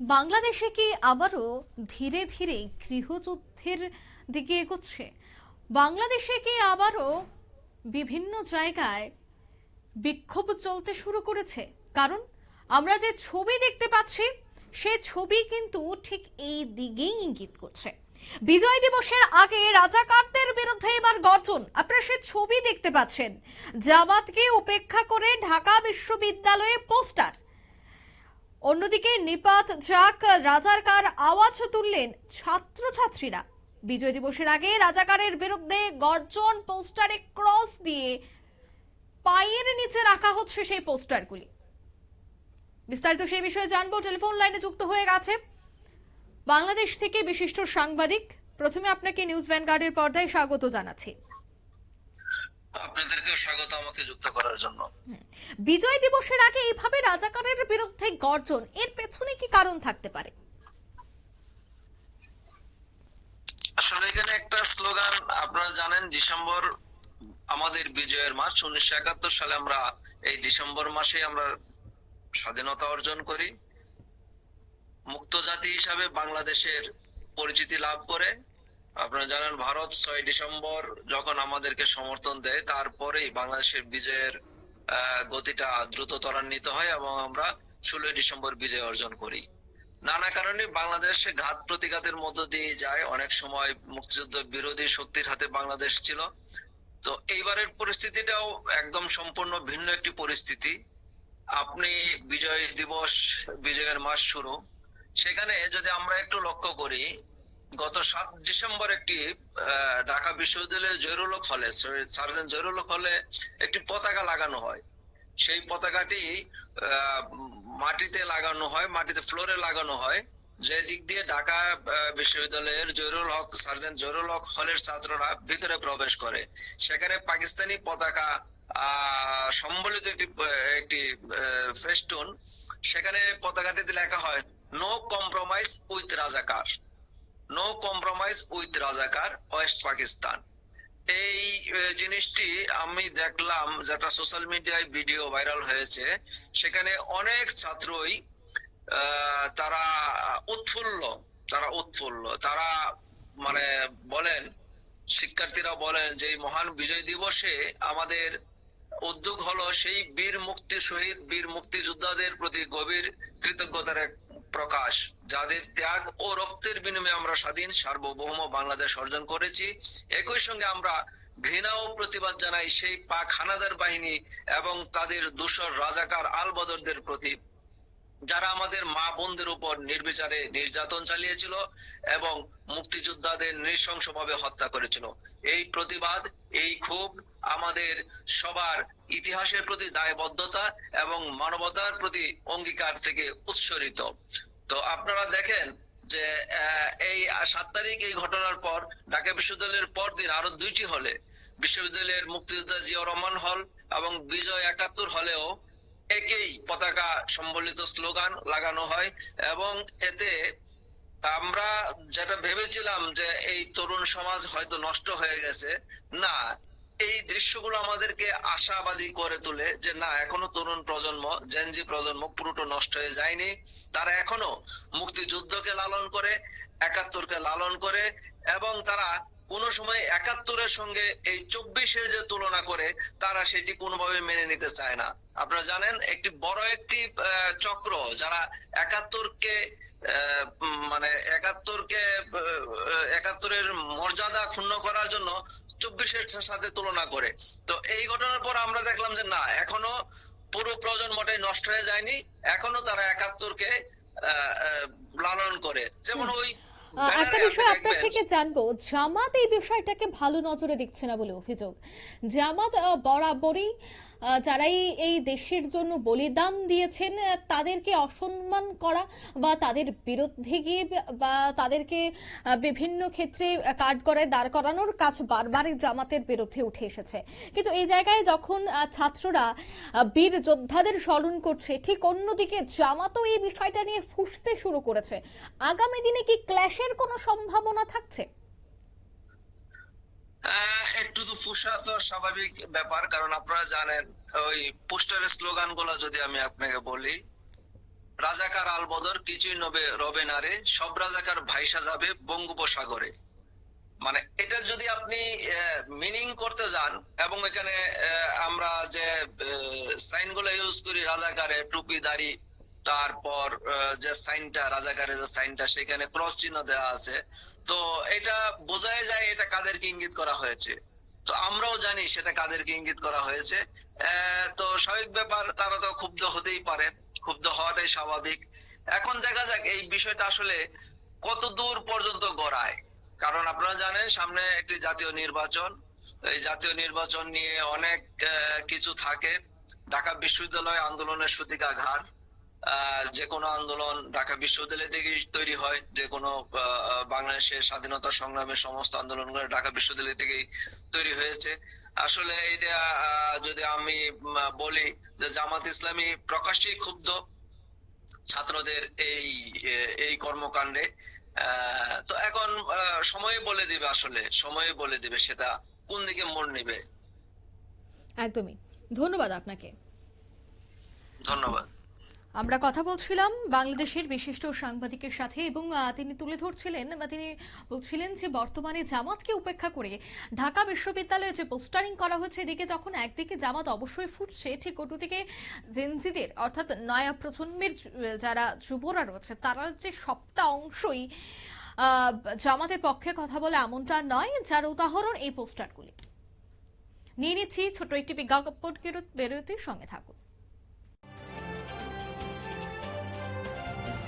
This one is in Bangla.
বাংলাদেশে কি আবারও ধীরে ধীরে গৃহযুদ্ধের দিকে এগোচ্ছে? বাংলাদেশে কি আবারও বিভিন্ন জায়গায় বিক্ষোভ চলতে শুরু করেছে? কারণ আমরা যে ছবি দেখতে পাচ্ছি, সে ছবি কিন্তু ঠিক এই দিকেই ইঙ্গিত করছে। বিজয় দিবসের আগে রাজাকারদের বিরুদ্ধে এবার গর্জন। আপনারা সে ছবি দেখতে পাচ্ছেন। জামাতকে উপেক্ষা করে ঢাকা বিশ্ববিদ্যালয়ে পোস্টার। অন্যদিকে নিপাত যাক রাজাকার আওয়াজ তুললেন ছাত্রছাত্রীরা। বিজয় দিবসের আগে রাজাকারের বিরুদ্ধে গর্জন পোস্টারে ক্রস দিয়ে পায়ের নিচে রাখা হচ্ছে সেই পোস্টারগুলি। বিস্তারিত সেই বিষয়ে জানব। টেলিফোন লাইনে যুক্ত হয়ে গেছে বাংলাদেশ থেকে বিশিষ্ট সাংবাদিক। প্রথমে আপনাকে নিউজ ভ্যানগার্ডের পর্দায় স্বাগত জানাচ্ছি। আপনাদেরকে স্বাগত আমাকে যুক্ত করার জন্য। বিজয় দিবসের আগে এইভাবে রাজাকারের বিরুদ্ধে গর্জন এর পেছনে কি কারণ থাকতে পারে? আসলে এখানে একটা স্লোগান আপনারা জানেন ডিসেম্বর আমাদের বিজয়ের মাস। উনিশশো একাত্তর সালে আমরা এই ডিসেম্বর মাসে আমরা স্বাধীনতা অর্জন করি। মুক্ত জাতি হিসাবে বাংলাদেশের পরিচিতি লাভ করে। আপনারা জানেন ভারত ছয় ডিসেম্বর যখন আমাদেরকে সমর্থন দেয়, তারপরেই বাংলাদেশের বিজয়ের গতিটা দ্রুত ত্বরান্বিত হয় এবং আমরা ষোলোই ডিসেম্বর বিজয় অর্জন করি। নানা কারণে বাংলাদেশে ঘাত প্রতিঘাতের মধ্য দিয়ে যায়। অনেক সময় মুক্তিযুদ্ধ বিরোধী শক্তির হাতে বাংলাদেশ ছিল। তো এইবারের পরিস্থিতিটাও একদম সম্পূর্ণ ভিন্ন একটি পরিস্থিতি। আপনি বিজয় দিবস, বিজয়ের মাস শুরু। সেখানে যদি আমরা একটু লক্ষ্য করি গত সাত ডিসেম্বর একটি ঢাকা বিশ্ববিদ্যালয়ের জয়রুল হলে সার্জন জয়রুল হলে একটি পতাকা লাগানো হয়। সেই পতাকাটি মাটিতে লাগানো হয়, মাটিতে ফ্লোরে লাগানো হয়। যে দিক দিয়ে ঢাকা বিশ্ববিদ্যালয়ের জয়রুল হক, সার্জেন্ট জয়রুল হক হলের ছাত্ররা ভিতরে প্রবেশ করে। সেখানে পাকিস্তানি পতাকা সম্বলিত একটি একটি ফেস্টুন। সেখানে পতাকাটিতে লেখা হয় no compromise with Razakar no compromise with Razakar west Pakistan এই জিনিসটি আমি দেখলাম যেটা সোশ্যাল মিডিয়ায় ভিডিও ভাইরাল হয়েছে, সেখানে অনেক ছাত্রই তারা উৎফুল্ল তারা উৎফুল্ল। তারা মানে বলেন, শিক্ষার্থীরা বলেন যে মহান বিজয় দিবসে আমাদের উদ্যোগ হলো সেই বীর মুক্তি শহীদ বীর মুক্তিযোদ্ধাদের প্রতি গভীর কৃতজ্ঞতার এক প্রকাশ, যাদের ত্যাগ ও রক্তের বিনিময়ে আমরা স্বাধীন, সার্বভৌম বাংলাদেশ অর্জন করেছি। একই সঙ্গে আমরা ঘৃণা ও প্রতিবাদ জানাই সেই পাক হানাদার বাহিনী এবং তাদের দূষর রাজাকার আলবদরদের প্রতি। যারা আমাদের মা বোনদের উপর নির্বিচারে নির্যাতন চালিয়েছিল এবং মুক্তিযোদ্ধাদের নৃশংসভাবে হত্যা করেছিল। এই প্রতিবাদ, এই ক্ষোভ আমাদের সবার ইতিহাসের প্রতি দায়বদ্ধতা এবং মানবতার প্রতি অঙ্গীকার থেকে উৎসরিত। তো আপনারা দেখেন যে এই সাত তারিখ এই ঘটনার পর ঢাকা বিশ্ববিদ্যালয়ের পরদিন আরও দুইটি হলে, বিশ্ববিদ্যালয়ের মুক্তিযোদ্ধা জিয়া রহমান হল এবং বিজয় একাত্তর হলেও একই পতাকা সম্বলিত স্লোগান লাগানো হয় এবং এতে আমরা যেটা ভেবেছিলাম যে এই তরুণ সমাজ হয়তো নষ্ট হয়ে গেছে, না, এই দৃশ্যগুলো আমাদেরকে আশাবাদী করে তোলে যে না, এখনও তরুণ প্রজন্ম জেনজি প্রজন্ম পুরোটা নষ্ট হয়ে যায়নি। তারা এখনও মুক্তিযুদ্ধকে লালন করে, একাত্তরকে লালন করে এবং তারা কোন সময় একাত্তরের সঙ্গে এই চব্বিশের যে তুলনা করে তারা সেটি কোনোভাবে মেনে নিতে চায় না। আপনারা জানেন একটি বড় একটি চক্র যারা একাত্তরকে মানে একাত্তরকে একাত্তরের মর্যাদা ক্ষুণ্ণ করার জন্য চব্বিশের সাথে তুলনা করে। তো এই ঘটনার পর আমরা দেখলাম যে না এখনও পুরো প্রজন্মটাই নষ্ট হয়ে যায়নি। এখনও তারা একাত্তরকে লালন করে। যেমন ওই একটা বিষয় আপনার থেকে জানব জামাত এই বিষয়টাকে ভালো নজরে দেখছে না বলে অভিযোগ। জামাত আহ, বরাবরই যারাই এই দেশের জন্য বলিদান দিয়েছেন তাদেরকে অসম্মান করা বা তাদের বিরুদ্ধে গিয়ে বা তাদেরকে বিভিন্ন ক্ষেত্রে কাঠগড়ায় দাঁড় করানোর কাজ বারবারই জামাতের বিরুদ্ধে উঠে এসেছে। কিন্তু এই জায়গায় যখন ছাত্ররা বীর যোদ্ধাদের স্মরণ করছে, ঠিক অন্যদিকে জামাতও এই বিষয়টা নিয়ে ফুসতে শুরু করেছে। আগামী দিনে কি ক্ল্যাশের কোনো সম্ভাবনা থাকছে? ফুসা তো স্বাভাবিক ব্যাপার, কারণ আপনারা জানেন, ওই পোস্টারের স্লোগানগুলো যদি আমি আপনাকে বলি, রাজাকার আলবদর কিছুই নবে, রবে না রে, সব রাজাকার ভাইসা যাবে বঙ্গোপসাগরে। মানে এটা যদি আপনি মিনিং করতে যান, এবং এখানে আমরা যে সাইনগুলো ইউজ করি, রাজাকারে টুপি, দাড়ি, তারপর যে সাইনটা রাজাকারের যে সাইনটা, সেখানে ক্রস চিহ্ন দেওয়া আছে, তো এটা বোঝাই যায়, এটা কাদেরকে ইঙ্গিত করা হয়েছে। তো আমরাও জানি সেটা কাদেরকে ইঙ্গিত করা হয়েছে। তো স্বাভাবিক ব্যাপার, তারা তো ক্ষুব্ধ হতেই পারে। ক্ষুব্ধ হওয়াটাই স্বাভাবিক। এখন দেখা যাক এই বিষয়টা আসলে কত দূর পর্যন্ত গড়ায়। কারণ আপনারা জানেন, সামনে একটি জাতীয় নির্বাচন। এই জাতীয় নির্বাচন নিয়ে অনেক কিছু থাকে। ঢাকা বিশ্ববিদ্যালয় আন্দোলনের সূতিকাঘাত। যে কোনো আন্দোলন ঢাকা বিশ্ববিদ্যালয় থেকে তৈরি হয় যে কোনো বাংলাদেশের স্বাধীনতা সংগ্রামের সমস্ত আন্দোলনগুলো ঢাকা বিশ্ববিদ্যালয় থেকেই তৈরি হয়েছে। আসলে এটা যদি আমি বলি যে জামাত ইসলামী প্রকাশ্যেই ক্ষুব্ধ ছাত্রদের এই এই কর্মকাণ্ডে আহ, তো এখন আহ, সময় বলে দিবে আসলে সময় বলে দিবে সেটা কোন দিকে মোড় নেবে? একদমই। ধন্যবাদ আপনাকে। ধন্যবাদ। আমরা কথা বলছিলাম বাংলাদেশের বিশিষ্ট সাংবাদিকের সাথে এবং তিনি তুলে ধরছিলেন, বা তিনি বলছিলেন যে বর্তমানে জামাতকে উপেক্ষা করে ঢাকা বিশ্ববিদ্যালয়ে যে পোস্টারিং করা হচ্ছে, এদিকে যখন একদিকে জামাত অবশ্যই ফুটছে, ঠিক অন্যদিকে জেনজিদের, অর্থাৎ নয়া প্রজন্মের যারা যুবরা রয়েছে, তারা যে সবটা অংশই জামাতের পক্ষে কথা বলে এমনটা নয়, যার উদাহরণ এই পোস্টারগুলি। নিয়ে নিচ্ছি ছোট একটি বিজ্ঞাপন বিরতির সঙ্গে থাকুন।